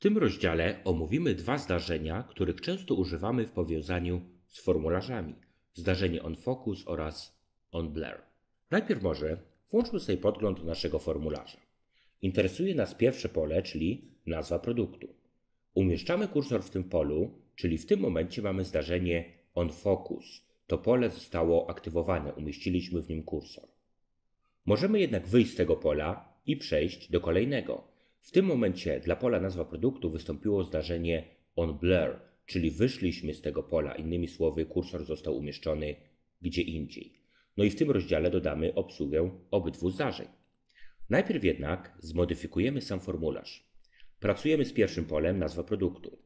tym rozdziale omówimy dwa zdarzenia, których często używamy w powiązaniu z formularzami. Zdarzenie onFocus oraz onBlur. Najpierw może włączmy sobie podgląd naszego formularza. Interesuje nas pierwsze pole, czyli nazwa produktu. Umieszczamy kursor w tym polu, czyli w tym momencie mamy zdarzenie onFocus. To pole zostało aktywowane, umieściliśmy w nim kursor. Możemy jednak wyjść z tego pola i przejść do kolejnego. W tym momencie dla pola nazwa produktu wystąpiło zdarzenie onBlur, czyli wyszliśmy z tego pola, innymi słowy kursor został umieszczony gdzie indziej. No i w tym rozdziale dodamy obsługę obydwu zdarzeń. Najpierw jednak zmodyfikujemy sam formularz. Pracujemy z pierwszym polem nazwa produktu.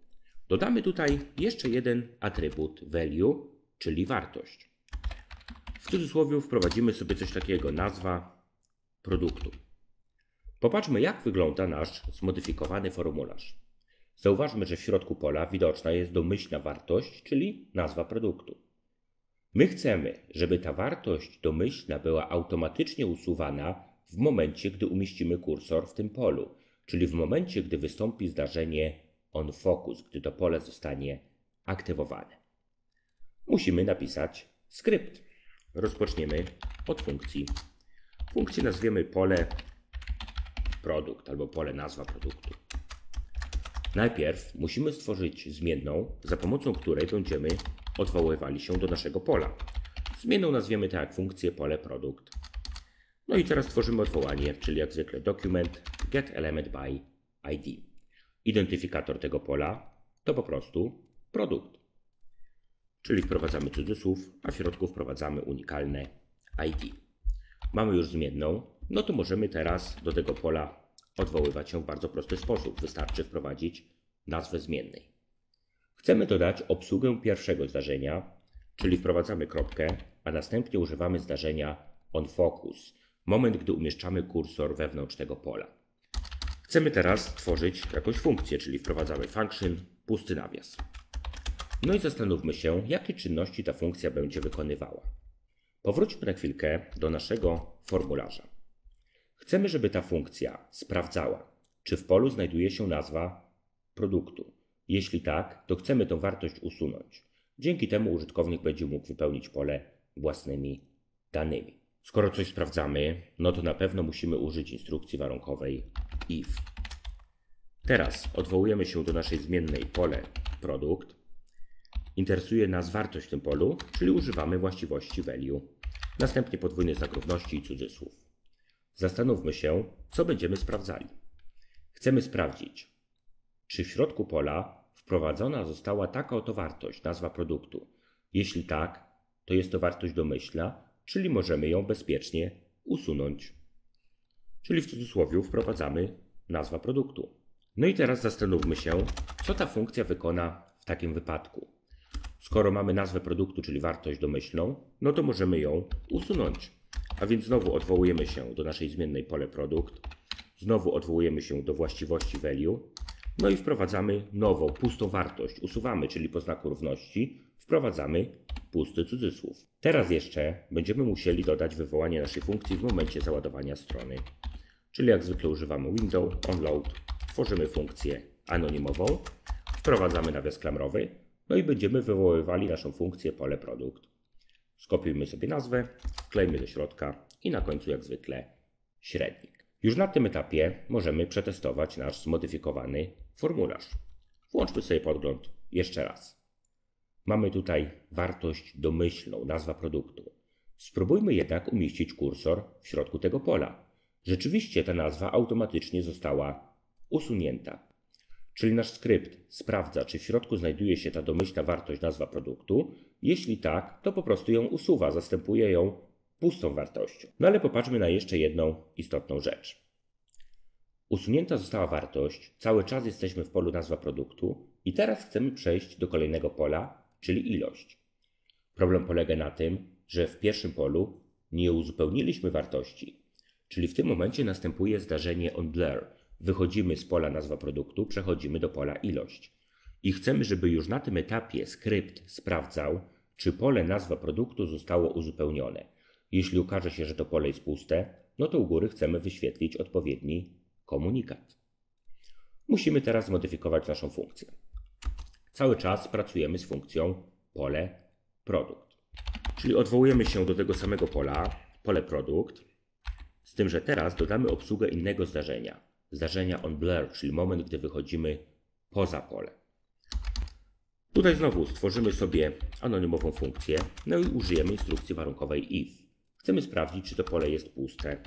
Dodamy tutaj jeszcze jeden atrybut value, czyli wartość. W cudzysłowie wprowadzimy sobie coś takiego nazwa produktu. Popatrzmy jak wygląda nasz zmodyfikowany formularz. Zauważmy, że w środku pola widoczna jest domyślna wartość, czyli nazwa produktu. My chcemy, żeby ta wartość domyślna była automatycznie usuwana w momencie, gdy umieścimy kursor w tym polu, czyli w momencie, gdy wystąpi zdarzenie onFocus, gdy to pole zostanie aktywowane. Musimy napisać skrypt. Rozpoczniemy od funkcji. Funkcję nazwiemy pole produkt albo pole nazwa produktu. Najpierw musimy stworzyć zmienną, za pomocą której będziemy odwoływali się do naszego pola. Zmienną nazwiemy tak jak funkcję pole produkt. No i teraz tworzymy odwołanie, czyli jak zwykle id. Identyfikator tego pola to po prostu produkt. Czyli wprowadzamy cudzysłów, a w środku wprowadzamy unikalne id. Mamy już zmienną, no to możemy teraz do tego pola odwoływać się w bardzo prosty sposób. Wystarczy wprowadzić nazwę zmiennej. Chcemy dodać obsługę pierwszego zdarzenia, czyli wprowadzamy kropkę, a następnie używamy zdarzenia onFocus, moment gdy umieszczamy kursor wewnątrz tego pola. Chcemy teraz stworzyć jakąś funkcję, czyli wprowadzamy function, pusty nawias. No i zastanówmy się, jakie czynności ta funkcja będzie wykonywała. Powróćmy na chwilkę do naszego formularza. Chcemy, żeby ta funkcja sprawdzała, czy w polu znajduje się nazwa produktu. Jeśli tak, to chcemy tę wartość usunąć. Dzięki temu użytkownik będzie mógł wypełnić pole własnymi danymi. Skoro coś sprawdzamy, no to na pewno musimy użyć instrukcji warunkowej if. Teraz odwołujemy się do naszej zmiennej pole produkt. Interesuje nas wartość w tym polu, czyli używamy właściwości value. Następnie podwójny znak równości i cudzysłów. Zastanówmy się, co będziemy sprawdzali. Chcemy sprawdzić, czy w środku pola wprowadzona została taka oto wartość, nazwa produktu. Jeśli tak, to jest to wartość domyślna, czyli możemy ją bezpiecznie usunąć. Czyli w cudzysłowie wprowadzamy nazwa produktu. No i teraz zastanówmy się, co ta funkcja wykona w takim wypadku. Skoro mamy nazwę produktu, czyli wartość domyślną, no to możemy ją usunąć. A więc znowu odwołujemy się do naszej zmiennej pole produkt, znowu odwołujemy się do właściwości value, no i wprowadzamy nową, pustą wartość. Usuwamy, czyli po znaku równości, wprowadzamy pusty cudzysłów. Teraz jeszcze będziemy musieli dodać wywołanie naszej funkcji w momencie załadowania strony. Czyli jak zwykle używamy window, onload, tworzymy funkcję anonimową, wprowadzamy nawias klamrowy, no i będziemy wywoływali naszą funkcję pole produkt. Skopiujmy sobie nazwę, wklejmy do środka i na końcu jak zwykle średnik. Już na tym etapie możemy przetestować nasz zmodyfikowany formularz. Włączmy sobie podgląd jeszcze raz. Mamy tutaj wartość domyślną, nazwa produktu. Spróbujmy jednak umieścić kursor w środku tego pola. Rzeczywiście ta nazwa automatycznie została usunięta. Czyli nasz skrypt sprawdza, czy w środku znajduje się ta domyślna wartość nazwa produktu. Jeśli tak, to po prostu ją usuwa, zastępuje ją pustą wartością. No ale popatrzmy na jeszcze jedną istotną rzecz. Usunięta została wartość, cały czas jesteśmy w polu nazwa produktu i teraz chcemy przejść do kolejnego pola, czyli ilość. Problem polega na tym, że w pierwszym polu nie uzupełniliśmy wartości, czyli w tym momencie następuje zdarzenie on blur, Wychodzimy z pola nazwa produktu, przechodzimy do pola ilość. I chcemy, żeby już na tym etapie skrypt sprawdzał, czy pole nazwa produktu zostało uzupełnione. Jeśli okaże się, że to pole jest puste, no to u góry chcemy wyświetlić odpowiedni komunikat. Musimy teraz zmodyfikować naszą funkcję. Cały czas pracujemy z funkcją pole produkt. Czyli odwołujemy się do tego samego pola, pole produkt, z tym, że teraz dodamy obsługę innego zdarzenia. Zdarzenia on blur, czyli moment, gdy wychodzimy poza pole. Tutaj znowu stworzymy sobie anonimową funkcję, no i użyjemy instrukcji warunkowej if. Chcemy sprawdzić, czy to pole jest puste,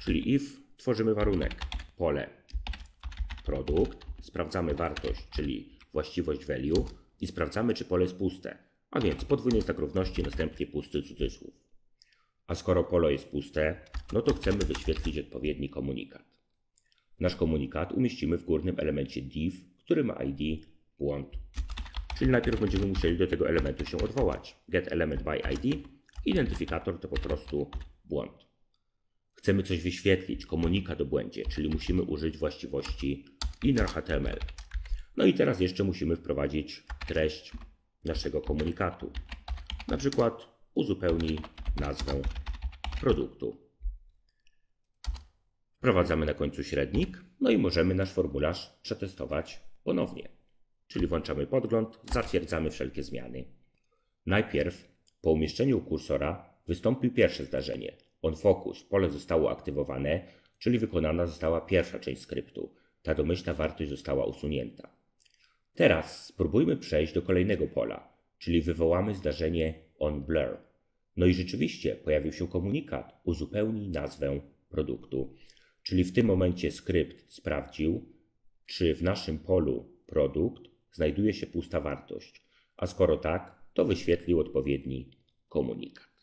czyli if tworzymy warunek pole produkt, sprawdzamy wartość, czyli właściwość value i sprawdzamy, czy pole jest puste, a więc podwójny znak równości, następnie pusty cudzysłów. A skoro pole jest puste, no to chcemy wyświetlić odpowiedni komunikat. Nasz komunikat umieścimy w górnym elemencie div, który ma id błąd. Czyli najpierw będziemy musieli do tego elementu się odwołać. Get element by id, identyfikator to po prostu błąd. Chcemy coś wyświetlić, komunikat o błędzie, czyli musimy użyć właściwości inner.html. No i teraz jeszcze musimy wprowadzić treść naszego komunikatu. Na przykład uzupełnij nazwę produktu. Wprowadzamy na końcu średnik, no i możemy nasz formularz przetestować ponownie. Czyli włączamy podgląd, zatwierdzamy wszelkie zmiany. Najpierw po umieszczeniu kursora wystąpił pierwsze zdarzenie. On focus, pole zostało aktywowane, czyli wykonana została pierwsza część skryptu. Ta domyślna wartość została usunięta. Teraz spróbujmy przejść do kolejnego pola, czyli wywołamy zdarzenie onBlur. No i rzeczywiście pojawił się komunikat uzupełnij nazwę produktu. Czyli w tym momencie skrypt sprawdził, czy w naszym polu produkt znajduje się pusta wartość, a skoro tak, to wyświetlił odpowiedni komunikat.